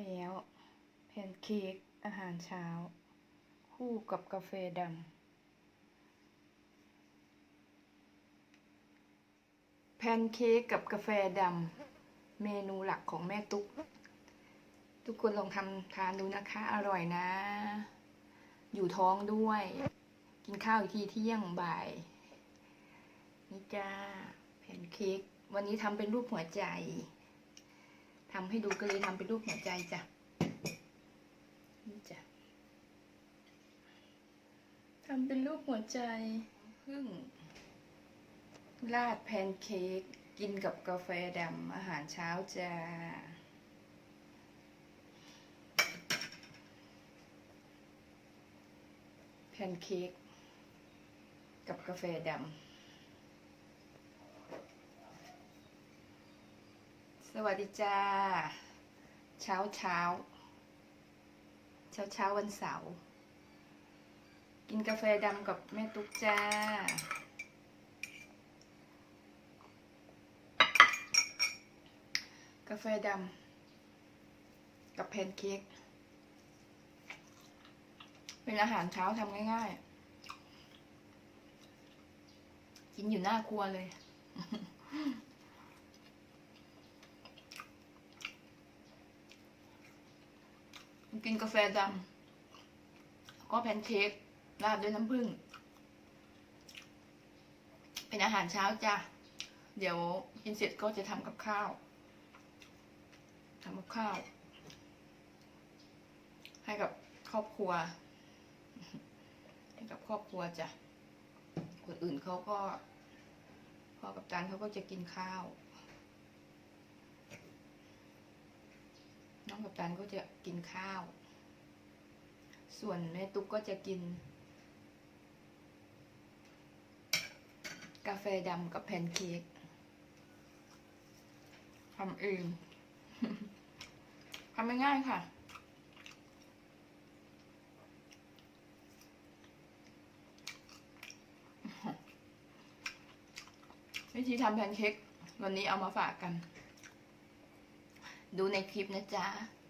แล้วแพนเค้กอาหารเช้า คู่กับกาแฟดำแพนเค้กกับกาแฟดำเมนูหลักของแม่ตุ๊ก ทุกคนลองทำทานดูนะคะ อร่อยนะ อยู่ท้องด้วย กินข้าวอีกทีเที่ยงบ่าย นี่จ้าแพนเค้กวันนี้ทำเป็นรูปหัวใจ ทำให้ดูก็เลยทำเป็นรูปหัวใจจ้ะนี่จ้ะทำเป็นรูปหัวใจพึ่งราดแพนเค้กกินกับกาแฟดำอาหารเช้าจ้าแพนเค้กกับกาแฟดำ สวัสดีจ้า เช้าเช้า เช้าเช้าวันเสาร์กินกาแฟดำกับแม่ตุ๊กจ้า กาแฟดำกับแพนเค้กเป็นอาหารเช้าทำง่ายๆ กินอยู่หน้าครัวเลย กินกาแฟดำก็แพนเค้กราดด้วยน้ำผึ้งเป็นอาหารเช้าจ้ะ เดี๋ยวกินเสร็จก็จะทำกับข้าวทำกับข้าว ให้กับครอบครัว ให้กับครอบครัวจ้ะคนอื่นเขาก็พ่อกับตันเขาก็จะกินข้าว น้องกับตันก็จะกินข้าว ส่วนแม่ตุ๊กก็จะกิน กาแฟดำกับแพนเค้กทำเองทำง่ายๆค่ะวิธีทำแพนเค้กวันนี้เอามาฝากกัน ดูในคลิปนะจ๊ะ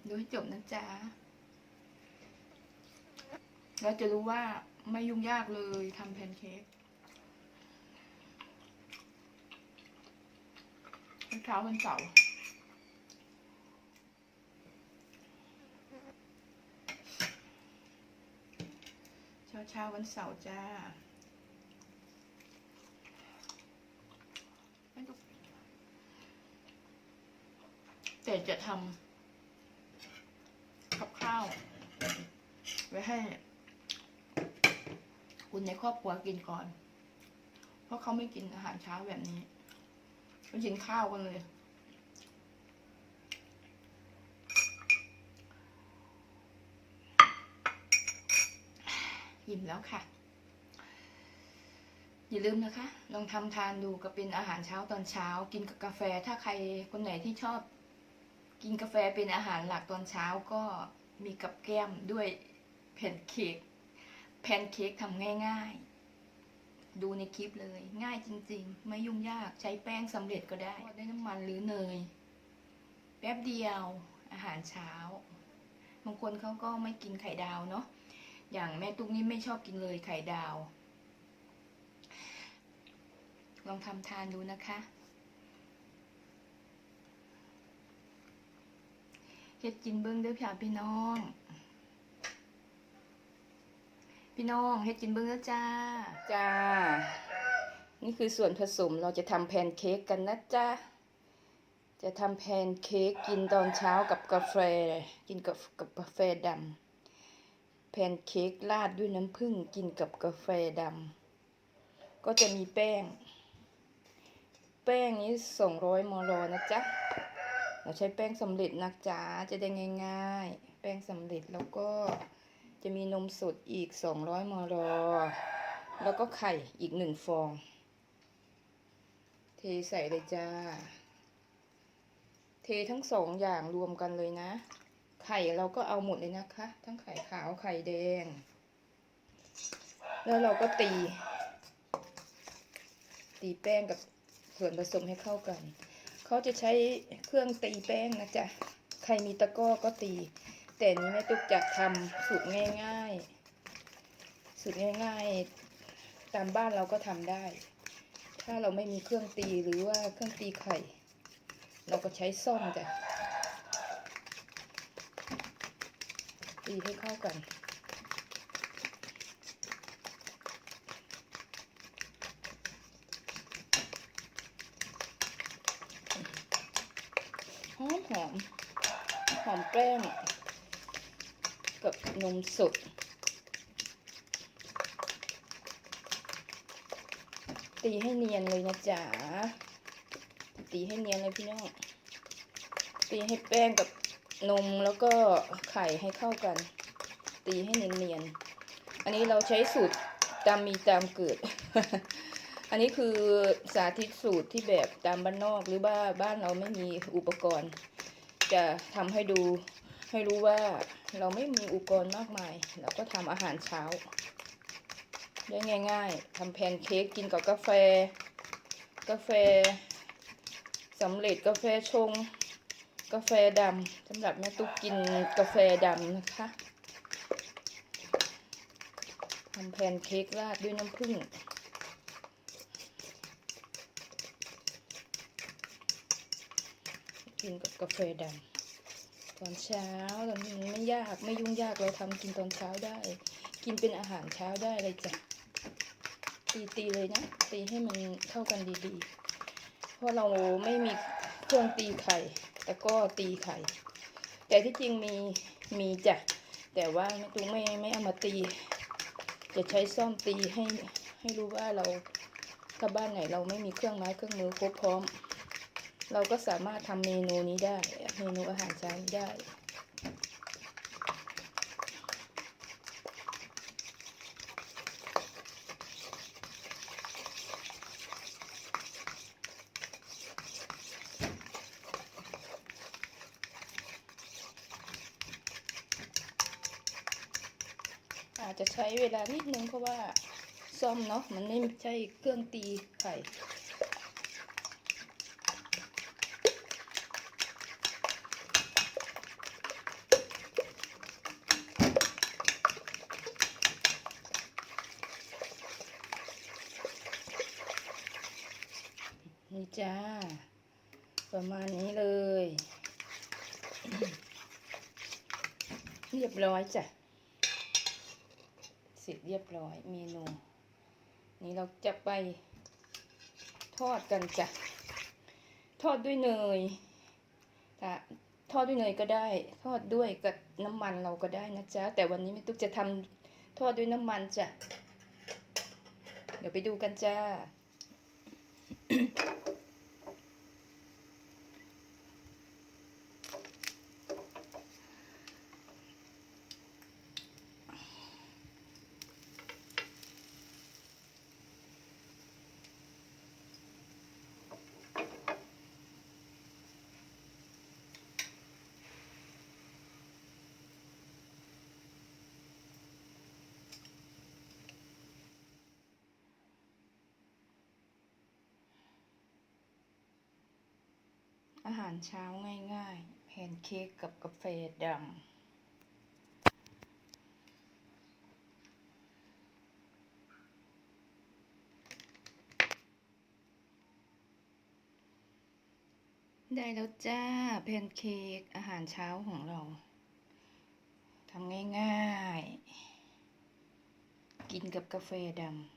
ดูให้จบนะจ๊ะแล้วจะรู้ว่าไม่ยุ่งยากเลยทำแพนเค้กเช้าวันเสาร์เช้าเช้าวันเสาร์จ้า ไม่ต้อง แต่จะทำกับข้าว ไว้ให้ คุณในครอบครัวกินก่อน เพราะเขาไม่กินอาหารเช้าแบบนี้เขากินข้าวกันเลยยิ้มแล้วค่ะ อย่าลืมนะคะ ลองทำทานดูก็เป็นอาหารเช้าตอนเช้า กินกับกาแฟถ้าใครคนไหนที่ชอบ กินกาแฟเป็นอาหารหลักตอนเช้าก็มีกับแก้มด้วยแพนเค้กแพนเค้กทำง่ายๆ ดูในคลิปเลย ง่ายจริง ๆ ไม่ยุ่งยากใช้แป้งสำเร็จก็ได้ทอดด้วยน้ำมันหรือเนย แป๊บเดียวอาหารเช้า บางคนเขาก็ไม่กินไข่ดาวเนาะอย่างแม่ตุ๊กนี่ไม่ชอบกินเลยไข่ดาว ลองทำทานดูนะคะ ฮ็ดกินเบิ้งเด้อพี่พี่น้อง พี่น้องเฮ็ดกินเบิ้งเด้อจ้า จ้า นี่คือส่วนผสมเราจะทำแพนเค้กกันนะจ้าจะทำแพนเค้กกินตอนเช้ากับกาแฟกินกับกับกาแฟดำแพนเค้กราดด้วยน้ำผึ้งกินกับกาแฟดำก็จะมีแป้ง แป้งนี้200มลนะจ๊ะ เราใช้แป้งสำเร็จนะจ๊ะจะได้ง่าย ๆ แป้งสำเร็จแล้วก็จะมีนมสดอีก 200 มล แล้วก็ไข่อีกหนึ่งฟอง เทใส่เลยจ้า เททั้งสองอย่างรวมกันเลยนะ ไข่เราก็เอาหมดเลยนะคะ ทั้งไข่ขาวไข่แดง แล้วเราก็ตี ตีแป้งกับส่วนผสมให้เข้ากัน เขาจะใช้เครื่องตีแป้งนะจ๊ะ ใครมีตะก้อก็ตี แต่นี้แม่ตุ๊กจะทำสูตรง่ายๆ สูตรง่ายๆ ตามบ้านเราก็ทำได้ ถ้าเราไม่มีเครื่องตีหรือว่าเครื่องตีไข่ เราก็ใช้ส้อมจ้ะตีให้เข้ากัน ห อม หอมแป้งกับนมสดตีให้เนียนเลยนะจ๊ะตีให้เนียนเลยพี่น้อง ตีให้แป้งกับนมแล้วก็ไข่ให้เข้ากัน ตีให้เนียนๆ อันนี้เราใช้สูตรตามมีตามเกิด อันนี้คือสาธิตสูตรที่แบบตามบ้านนอกหรือว่าบ้านเราไม่มีอุปกรณ์ จะทำให้ดูให้รู้ว่าเราไม่มีอุปกรณ์มากมาย เราก็ทำอาหารเช้า ได้ง่าย ๆทำแพนเค้กกินกับกาแฟ กาแฟสำเร็จกาแฟชง กาแฟดำสำหรับแม่ตุ๊กกินกาแฟดำนะคะทำแพนเค้กราดด้วยน้ำผึ้ง กินกับกาแฟดำตอนเช้าตอนนี้ไม่ยากไม่ยุ่งยากเราทำกินตอนเช้าได้ กินเป็นอาหารเช้าได้เลยจ้ะตีตีเลยนะตีให้มันเข้ากันดีๆ เพราะเราไม่มีเครื่องตีไข่ แต่ก็ตีไข่ แต่ที่จริงมีมีจ้ะแต่ว่าแม่ตุ้งไม่ไม่เอามาตี จะใช้ซ่อมตีให้ให้รู้ว่าเราถ้าบ้านไหนเราไม่มีเครื่องไม้เครื่องมือครบพร้อม เราก็สามารถทำเมนูนี้ได้ เมนูอาหารเช้านได้ อาจจะใช้เวลานิดนึงเพราะว่าซ่อมเนาะมันไม่ใช่เครื่องตีไข่ จ้า ประมาณนี้เลย เรียบร้อยจ้ะเสร็จเรียบร้อยเมนู นี่เราจะไปทอดกันจ้ะ ทอดด้วยเนยถ้าทอดด้วยเนยก็ได้ ทอดด้วยกับน้ำมันเราก็ได้นะจ๊ะ แต่วันนี้แม่ตุ๊กจะทำทอดด้วยน้ำมันจ้ะ เดี๋ยวไปดูกันจ้า หารเช้าง่ายๆแพนเค้กกับกาแฟดำ ได้แล้วจ้าแพนเค้กอาหารเช้าของเรา ทำง่ายๆ กินกับกาแฟดำ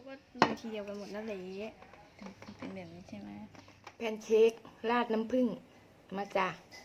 เขาก็ดูทีเดียวกันหมดนั่นแหละเป็นแบบนี้ใช่ไหมแพนเค้กราดน้ำผึ้งมาจ้ะอ